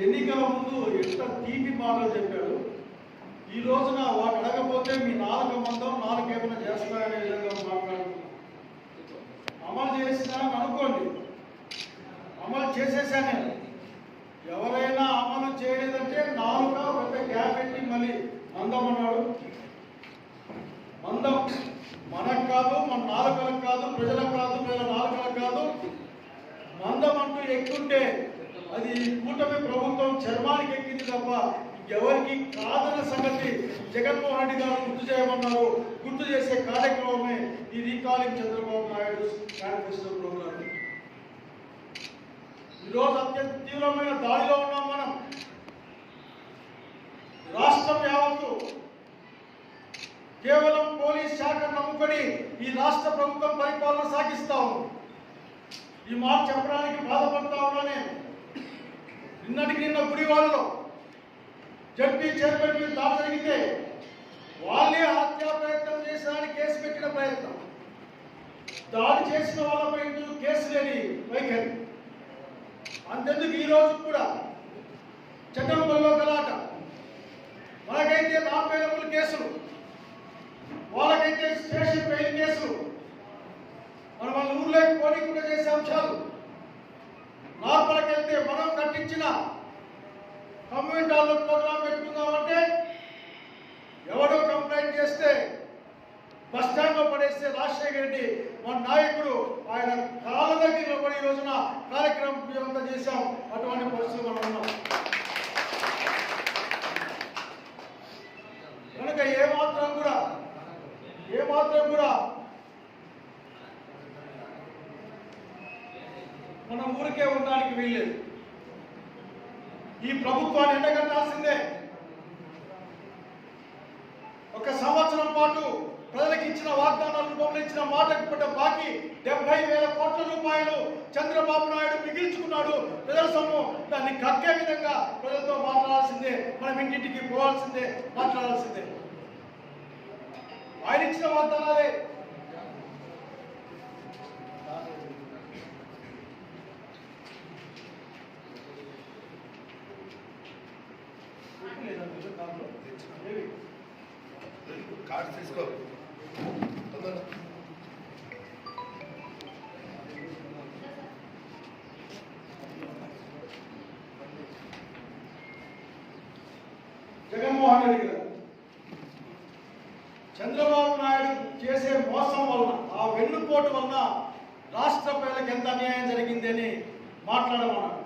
ఎన్నికల ముందు ఎంత తీపి మాటలు చెప్పాడు. ఈ రోజున వాటి అడగపోతే మీ నాలుగు మందం నాలుగు ఏమైనా చేస్తారనే విధంగా మాట్లాడుతున్నాం అమలు చేసినా అనుకోండి. అమలు చేసేసాను నేను. ఎవరైనా అమలు చేయలేదంటే నాలుక పెద్ద గ్యాప్ పెట్టి మళ్ళీ మందం అన్నాడు. మందం మనకు కాదు మన నాలుకలకు కాదు ప్రజలకు కాదు ప్రజల నాలుకలకు కాదు. మందం అంటూ ఎక్కుంటే అది కూటమి ప్రభుత్వం చర్మానికి ఎక్కింది తప్ప ఎవరికి కాదన్న సంగతి జగన్మోహన్ రెడ్డి గారు గుర్తు చేయమన్నారు. గుర్తు చేసే కార్యక్రమమే ఈ recalling Chandrababu Naidu manifesto programme ఈరోజు అత్యంత తీవ్రమైన దాడిలో ఉన్నాం మనం. రాష్ట్రం యావత్తు కేవలం పోలీస్ శాఖ నమ్ముకొని ఈ రాష్ట్ర ప్రభుత్వం పరిపాలన సాగిస్తా ఉంది. ఈ మాట చెప్పడానికి బాధపడతా ఉన్నానే నిన్నటికి నిన్న గుడివాడలో జడ్పీ చైర్మన్ మీద దాడి జరిగితే వాళ్ళే హత్యా ప్రయత్నం చేశారని కేసు పెట్టిన ప్రయత్నం. దాడి చేసిన వాళ్ళపై ఎందుకు కేసు లేని వైఖరి. అంతెందుకు ఈరోజు కూడా కూడా చట్టంలో గలాట. మనకైతే నాన్ అవైలబుల్ కేసులు. వాళ్ళకైతే స్టేషన్ పెయిన్ కేసులు. మనం వాళ్ళ ఊర్లోకి పోనీ కూడా చేసే అంశాలు. లోపలికి మనం కట్టించిన కమ్యూనిటీ హాల్లో ప్రోగ్రాం పెట్టుకుందామంటే ఎవడో కంప్లైంట్ చేస్తే బస్ స్టాండ్లో పడేస్తే రాజశేఖర రెడ్డి మన నాయకుడు ఆయన కాళ్ళ దగ్గర నిలబడి రోజున కార్యక్రమం అంతా చేశాం. అటువంటి పరిస్థితులు మనం ఉన్నాం. కనుక ఏ మాత్రం కూడా ఏమాత్రం కూడా మనం ఊరికే ఉండడానికి వీల్లేదు. ఈ ప్రభుత్వాన్ని ఎండగట్టాల్సిందే. ఒక సంవత్సరం పాటు ప్రజలకు ఇచ్చిన వాగ్దానాల రూపంలో ఇచ్చిన మాటకు పడ్డ బాకీ డెబ్బై వేల కోట్ల రూపాయలు చంద్రబాబు నాయుడు మిగిల్చుకున్నాడు. ప్రజల సొమ్ము దాన్ని కక్కే విధంగా ప్రజలతో మాట్లాడాల్సిందే. మనం ఇంటింటికి పోవాల్సిందే మాట్లాడాల్సిందే. ఆయన ఇచ్చిన వాగ్దానాలే ఏవి? కార్డు తీసుకో తొందరగా. జగన్మోహన్ రెడ్డి గారు చంద్రబాబు నాయుడు చేసే మోసం వలన ఆ వెన్నుపోటు వలన రాష్ట్ర ప్రజలకు ఎంత అన్యాయం జరిగింది అని మాట్లాడమన్నాడు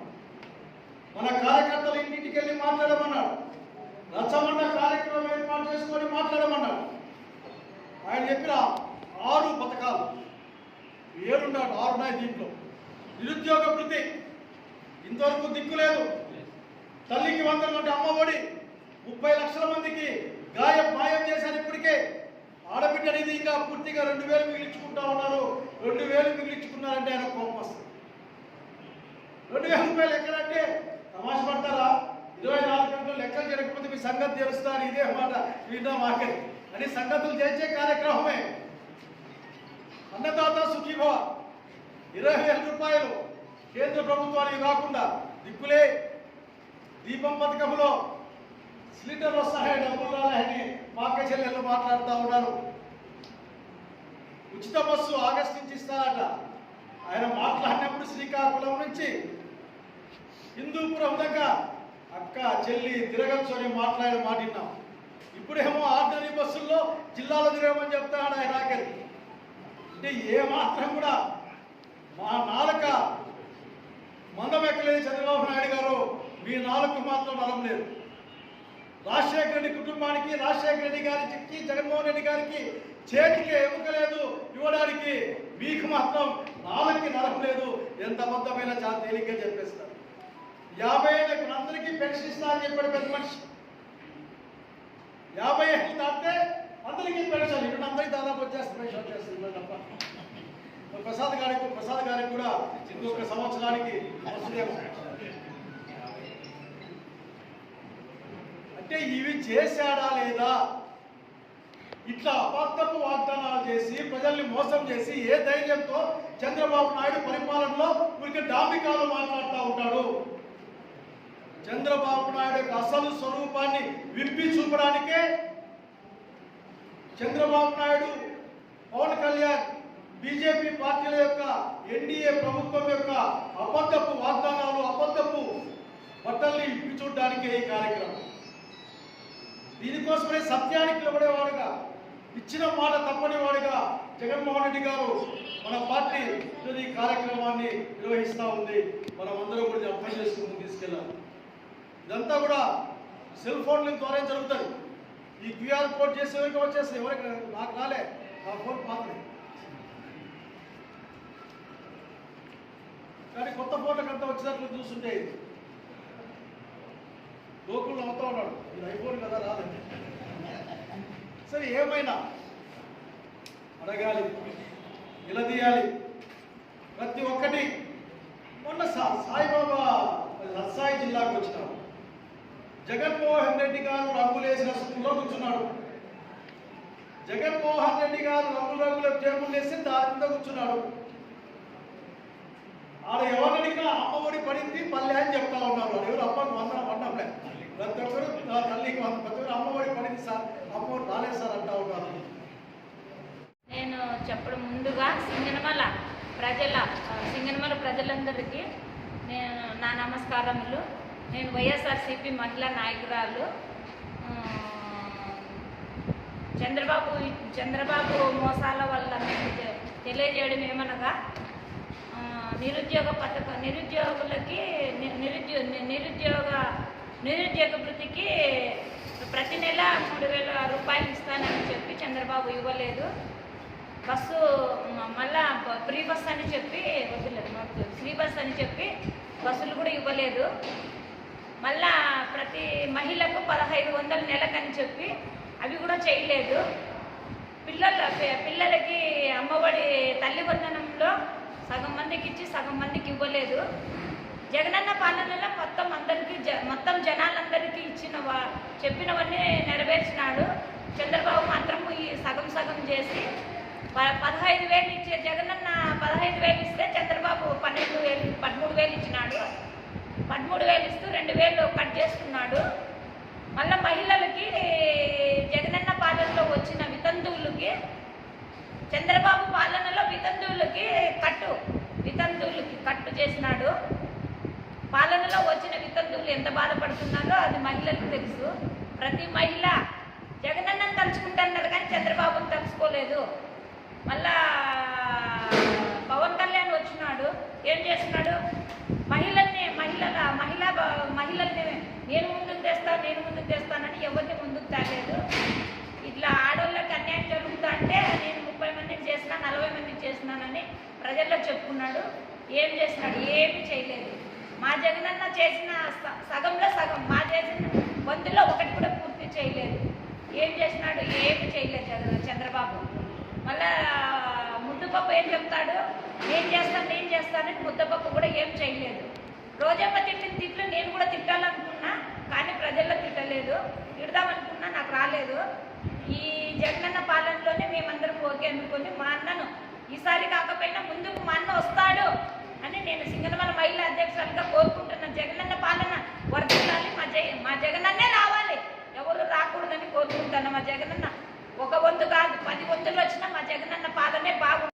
మన కార్యకర్తలు ఇంటింటికి వెళ్ళి మాట్లాడమన్నాడు నచ్చమన్న కార్యక్రమం ఏర్పాటు చేసుకొని మాట్లాడమన్నాడు ఆయన చెప్పిన ఆరు పథకాలు ఏడున్నాడు ఆరున్నాయి దీంట్లో. నిరుద్యోగ వృత్తి ఇంతవరకు దిక్కు లేదు. తల్లికి వందలు అంటే అమ్మఒడి ముప్పై లక్షల మందికి గాయం మాయం చేశారు ఇప్పటికే. ఆడబిడ్డ అనేది ఇంకా పూర్తిగా రెండు వేలు మిగిలించుకుంటా ఉన్నారు. రెండు వేలు మిగిలించుకున్నారంటే ఆయన కోపం వస్తుంది. రెండు వేల రూపాయలు ఎక్కడంటే తమాష పడతారా? ఇరవై నాలుగు గంటలు లెక్కలు జరగకపోతే మీ సంగతి తెలుస్తారు ఇదే మాట విన్నాం ఆఖరి అని సంగతులు చేసే కార్యక్రమమే. అన్నదాత సుఖీభవ ఇరవై వేల రూపాయలు కేంద్ర ప్రభుత్వానికి కాకుండా దిక్కులే దీపం పథకంలో సిలిండర్ వస్తాయి డబ్బులు రాలని మాక చెల్లెళ్ళు మాట్లాడుతూ ఉన్నారు. ఉచిత బస్సు ఆగస్ట్ నుంచి ఇస్తారట. ఆయన మాట్లాడినప్పుడు శ్రీకాకుళం నుంచి హిందూపురం దగ్గర అక్క చెల్లి తిరగచ్చు అని మాట్లాడి మాటిన్నాం ఇప్పుడేమో ఆర్డినరీ బస్సుల్లో జిల్లాలో తిరగమని చెప్తాడు ఆయన ఆఖరి. అంటే ఏ మాత్రం కూడా మా నాలుక మందం ఎక్కలేదు చంద్రబాబు నాయుడు గారు మీ నాలుగు మాత్రం బలం లేదు. రాజశేఖర రెడ్డి కుటుంబానికి రాజశేఖర రెడ్డి గారికి జగన్మోహన్ రెడ్డి గారికి చేతికి ఎముక లేదు ఇవ్వడానికి మీకు మాత్రం నాలుగుకి నరం లేదు. ఎంత అబద్ధమైన చాలా తేలిగ్గా చెప్పేస్తారు. యాభై ఏళ్ళకి అందరికీ పెన్షన్ ఇస్తా అని చెప్పాడు పెద్ద మనిషి. యాభై ఏళ్ళు దాటితే అందరికీ పెన్షన్. ఇక్కడ అందరికీ దాదాపు వచ్చేస్తున్నాయి పెన్షన్ వచ్చేస్తుంది తప్ప. ప్రసాద్ గారికి ప్రసాద్ గారికి కూడా ఇంకొక సంవత్సరానికి వస్తుందేమో అంటే ఇవి చేశాడా లేదా? ఇట్లా అబద్ధపు వాగ్దానాలు చేసి ప్రజల్ని మోసం చేసి ఏ ధైర్యంతో చంద్రబాబు నాయుడు పరిపాలనలో ఊరికి డాబికాలు మాట్లాడుతూ ఉంటాడు. చంద్రబాబు నాయుడు యొక్క అసలు స్వరూపాన్ని విప్పి చూపడానికే చంద్రబాబు నాయుడు పవన్ కళ్యాణ్ బీజేపీ పార్టీల యొక్క ఎన్డీఏ ప్రభుత్వం యొక్క అబద్ధపు వాగ్దానాలు అబద్ధపు బట్టల్ని ఇప్పి చూడడానికే ఈ కార్యక్రమం. దీనికోసమే సత్యానికి నిలబడేవాడుగా ఇచ్చిన మాట తప్పని వాడిగా జగన్మోహన్ రెడ్డి గారు మన పార్టీ ఈ కార్యక్రమాన్ని నిర్వహిస్తూ ఉంది. మనం అందరూ కూడా అర్థం చేసుకుని తీసుకెళ్ళాలి ఇదంతా కూడా సెల్ ఫోన్ల ద్వారా జరుగుతుంది? ఈ క్యూఆర్ కోడ్ చేసే వరకు వచ్చేస్తాయి? ఎవరికి నాకు రాలే. నా ఫోన్ పాతది కానీ కొత్త ఫోన్లకు అంతా వచ్చినట్లు చూస్తుంటే లోకల్ అవుతా ఉన్నాడు. ఇది ఐఫోన్ కదా రాదండి. సరే ఏమైనా అడగాలి నిలదీయాలి. ప్రతి ఒక్కటి మొన్న సాయిబాబా లస్సాయి జిల్లాకు వచ్చినాడు జగన్మోహన్ రెడ్డి గారు రంగులేసిన స్కూల్లో కూర్చున్నాడు. జగన్మోహన్ రెడ్డి గారు రంగులు రంగుల టేబుల్ వేసి దాని మీద కూర్చున్నాడు. ఆడ ఎవరిని అమ్మ ఒడి పడింది పల్లె అని చెప్తా ఉన్నారు. వాడు ఎవరు అమ్మకు వందనం వండలే ప్రతి ఒక్కరు నా తల్లికి వంద ప్రతి ఒక్కరు అమ్మ ఒడి పడింది సార్ అమ్మ రాలేదు సార్ అంటా ఉన్నారు. నేను చెప్పడం ముందుగా సింగనమల ప్రజల సింగనమల ప్రజలందరికీ నేను నా నమస్కారములు. నేను వైఎస్ఆర్సీపీ మహిళా నాయకురాలు. చంద్రబాబు చంద్రబాబు మోసాల వల్ల మీకు తెలియజేయడం ఏమనగా నిరుద్యోగ పథకం నిరుద్యోగులకి నిరుద్యో నిరుద్యోగ నిరుద్యోగ వృత్తికి ప్రతి నెల మూడు వేల రూపాయలు ఇస్తానని చెప్పి చంద్రబాబు ఇవ్వలేదు. బస్సు మళ్ళా ఫ్రీ బస్ అని చెప్పి వద్దులేదు మాకు ఫ్రీ బస్ అని చెప్పి బస్సులు కూడా ఇవ్వలేదు. మళ్ళా ప్రతి మహిళకు పదహైదు వందల నెలకని చెప్పి అవి కూడా చేయలేదు. పిల్లల పిల్లలకి అమ్మఒడి తల్లి వందనంలో సగం మందికి ఇచ్చి సగం మందికి ఇవ్వలేదు. జగనన్న పాలనలో మొత్తం అందరికీ జ మొత్తం జనాలందరికీ ఇచ్చిన చెప్పినవన్నీ నెరవేర్చినాడు. చంద్రబాబు మాత్రం ఈ సగం సగం చేసి ప- పదహైదు వేలు ఇచ్చే జగనన్న పదహైదు వేలు ఇస్తే చంద్రబాబు పన్నెండు వేలు పదమూడు వేలు ఇచ్చినాడు. పదమూడు వేలు ఇస్తూ రెండు వేలు కట్ చేసుకున్నాడు. మళ్ళీ మహిళలకి జగనన్న పాలనలో వచ్చిన వితంతువులకి చంద్రబాబు పాలనలో వితంతువులకి కట్టు వితంతువులకి కట్టు చేసినాడు. పాలనలో వచ్చిన వితంతువులు ఎంత బాధపడుతున్నారో అది మహిళలకు తెలుసు. ప్రతి మహిళ జగనన్నను తలుచుకుంటున్నారు కానీ చంద్రబాబును తలుచుకోలేదు. మళ్ళా పవన్ కళ్యాణ్ వచ్చినాడు. ఏం చేస్తున్నాడు? మహిళల్ని మహిళల మహిళా మహిళల్ని నేను ముందుకు తెస్తాను నేను ముందుకు తెస్తానని ఎవరిని ముందుకు తేలేదు. ఇట్లా ఆడవాళ్ళకి అన్యాయం జరుగుతా అంటే నేను ముప్పై మందికి చేసిన నలభై మందికి చేసినానని ప్రజల్లో చెప్పుకున్నాడు. ఏం చేసినాడు? ఏమీ చేయలేదు. మా జగనన్న చేసిన స- సగంలో సగం మా చేసిన వంతులో ఒకటి కూడా పూర్తి చేయలేదు. ఏం చేసినాడు? ఏమి చేయలేదు జగన్ చంద్రబాబు. మళ్ళా ముద్దుపప్పు ఏం చెప్తాడు? నేను చేస్తాను నేను చేస్తానని ముద్దపప్పు కూడా ఏం చేయలేదు. రోజమ్మ తిట్టిన తిట్లు నేను కూడా తిట్టాలనుకున్నా కానీ ప్రజల్లో తిట్టలేదు. తిడదామనుకున్నా నాకు రాలేదు. ఈ జగనన్న పాలనలోనే మేమందరం ఓకే అనుకుని మా అన్నను ఈసారి కాకపోయినా ముందుకు మా అన్న వస్తాడు అని నేను సింగనమల మహిళా అధ్యక్షురాలుగా కోరుకుంటున్న జగనన్న పాలన వర్తిల్లాలి మా జగ మా జగనన్నే రావాలి. ఎవరు రాకూడదని కోరుకుంటాను మా జగనన్న ఒక వంతు కాదు. పది వంతులు వచ్చినా మా జగనన్న పాలనే బాగు